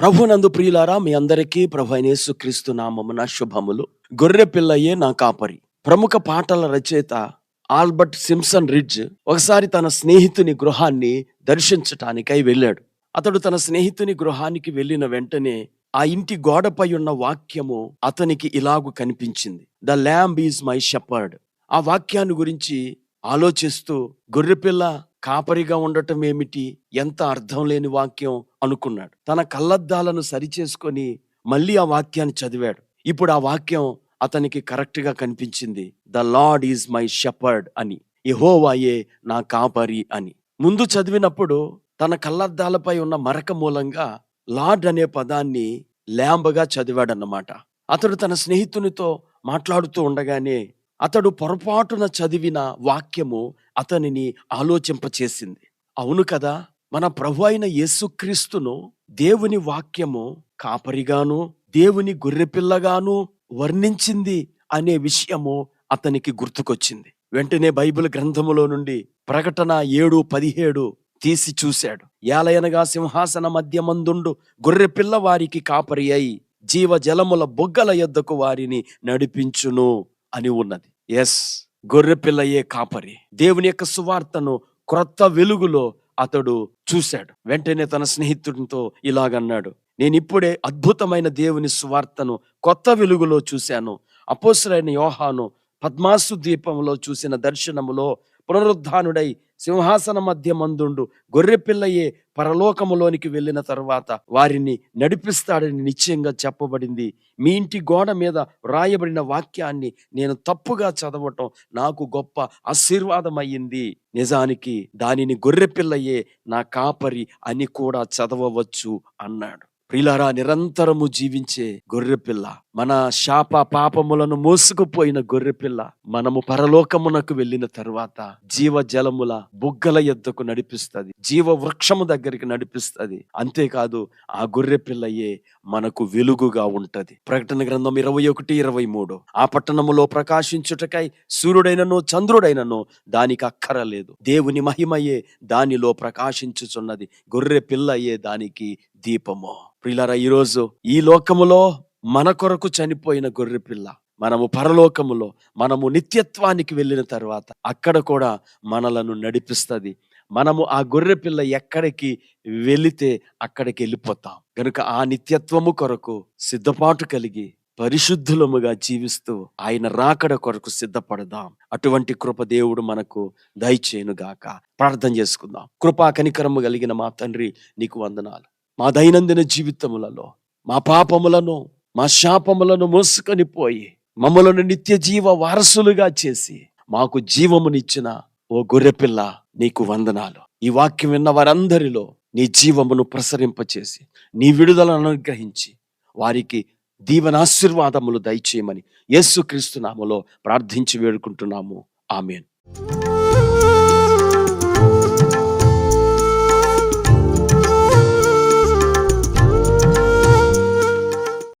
ప్రభునందు ప్రియులారా మీ అందరికీ ప్రభు అయిన యేసుక్రీస్తు నామమున శుభములు. గొర్రె పిల్లయే నా కాపరి. ప్రముఖ పాటల రచయిత ఆల్బర్ట్ సిమ్సన్ రిడ్జ్ ఒకసారి తన స్నేహితుని గృహాన్ని దర్శించటానికై వెళ్ళాడు. అతడు తన స్నేహితుని గృహానికి వెళ్ళిన వెంటనే ఆ ఇంటి గోడపై ఉన్న వాక్యము అతనికి ఇలాగు కనిపించింది. The lamb is my shepherd. ఆ వాక్యాన్ని గురించి ఆలోచిస్తూ గొర్రెపిల్ల కాపరిగా ఉండటం ఏమిటి? ఎంత అర్థం లేని వాక్యం అనుకున్నాడు. తన కళ్ళద్దాలను సరిచేసుకొని మళ్ళీ ఆ వాక్యాన్ని చదివాడు. ఇప్పుడు ఆ వాక్యం అతనికి కరెక్ట్గా కనిపించింది. The Lord is my shepherd అని. యెహోవాయే నా కాపరి అని. ముందు చదివినప్పుడు తన కళ్ళద్దాలపై ఉన్న మరక మూలంగా లార్డ్ అనే పదాన్ని ల్యాంబగా చదివాడన్నమాట. అతడు తన స్నేహితునితో మాట్లాడుతూ ఉండగానే అతడు పొరపాటున చదివిన వాక్యము అతనిని ఆలోచింపచేసింది. అవును కదా మన ప్రభు అయిన యేసుక్రీస్తును దేవుని వాక్యము కాపరిగాను దేవుని గొర్రెపిల్లగాను వర్ణించింది అనే విషయము అతనికి గుర్తుకొచ్చింది. వెంటనే బైబిల్ గ్రంథములో నుండి ప్రకటన ఏడు పదిహేడు తీసి చూశాడు. ఏలయనగా సింహాసన మధ్య మందుండు గొర్రెపిల్ల వారికి కాపరి అయి జీవ జలముల బొగ్గల యొద్దకు వారిని నడిపించును అని ఉన్నది. ఎస్. గొర్రెపిల్లయే కాపరి. దేవుని యొక్క సువార్తను క్రొత్త వెలుగులో అతడు చూశాడు. వెంటనే తన స్నేహితుడితో ఇలాగన్నాడు నేను ఇప్పుడే అద్భుతమైన దేవుని సువార్తను కొత్త వెలుగులో చూశాను. అపోసరైన యోహాను పద్మాసు ద్వీపంలో చూసిన దర్శనములో పునరుద్ధానుడై సింహాసన మధ్య మందుండు. గొర్రెపిల్లయే పరలోకములోనికి వెళ్ళిన తర్వాత వారిని నడిపిస్తాడని నిశ్చయంగా చెప్పబడింది. మీ ఇంటి గోడ మీద రాయబడిన వాక్యాన్ని నేను తప్పుగా చదవటం నాకు గొప్ప ఆశీర్వాదం అయ్యింది నిజానికి దానిని గొర్రెపిల్లయే నా కాపరి అని కూడా చదవవచ్చు అన్నాడు. ప్రిలారా నిరంతరము జీవించే గొర్రెపిల్ల మన శాప పాపములను మోసుకుపోయిన గొర్రెపిల్ల మనము పరలోకమునకు వెళ్ళిన తరువాత జీవ జలముల బుగ్గల ఎద్దకు నడిపిస్తుంది. జీవ వృక్షము దగ్గరికి నడిపిస్తుంది. అంతేకాదు ఆ గొర్రె పిల్లయే మనకు వెలుగుగా ఉంటది. ప్రకటన గ్రంథం ఇరవై ఒకటి ఇరవై మూడు. ఆ పట్టణములో ప్రకాశించుటకై సూర్యుడైనను చంద్రుడైనను దానికి అక్కరలేదు దేవుని మహిమయే దానిలో ప్రకాశించుచున్నది. గొర్రె పిల్లయే దానికి దీపము. ప్రిలారా ఈరోజు ఈ లోకములో మన కొరకు చనిపోయిన గొర్రెపిల్ల మనము పరలోకములో మనము నిత్యత్వానికి వెళ్ళిన తర్వాత అక్కడ కూడా మనలను నడిపిస్తుంది. మనము ఆ గొర్రె పిల్ల ఎక్కడికి వెళితే అక్కడికి వెళ్ళిపోతాం. కనుక ఆ నిత్యత్వము కొరకు సిద్ధపాటు కలిగి పరిశుద్ధులముగా జీవిస్తూ ఆయన రాకడ కొరకు సిద్ధపడదాం. అటువంటి కృప దేవుడు మనకు దయచేయునుగాక. ప్రార్థన చేసుకుందాం. కృపా కనికరము కలిగిన మా తండ్రి నీకు వందనాలు. మా దైనందిన జీవితములలో మా పాపములను మా శాపములను మోసుకొని పోయి మమ్మలను నిత్య జీవ వారసులుగా చేసి మాకు జీవమునిచ్చిన ఓ గొర్రెపిల్ల నీకు వందనాలు. ఈ వాక్యం విన్న వారందరిలో నీ జీవమును ప్రసరింపచేసి నీ విడుదలను అనుగ్రహించి వారికి దీవనాశీర్వాదములు దయచేయమని యేసుక్రీస్తు నామలో ప్రార్థించి వేడుకుంటున్నాము. ఆమెన్.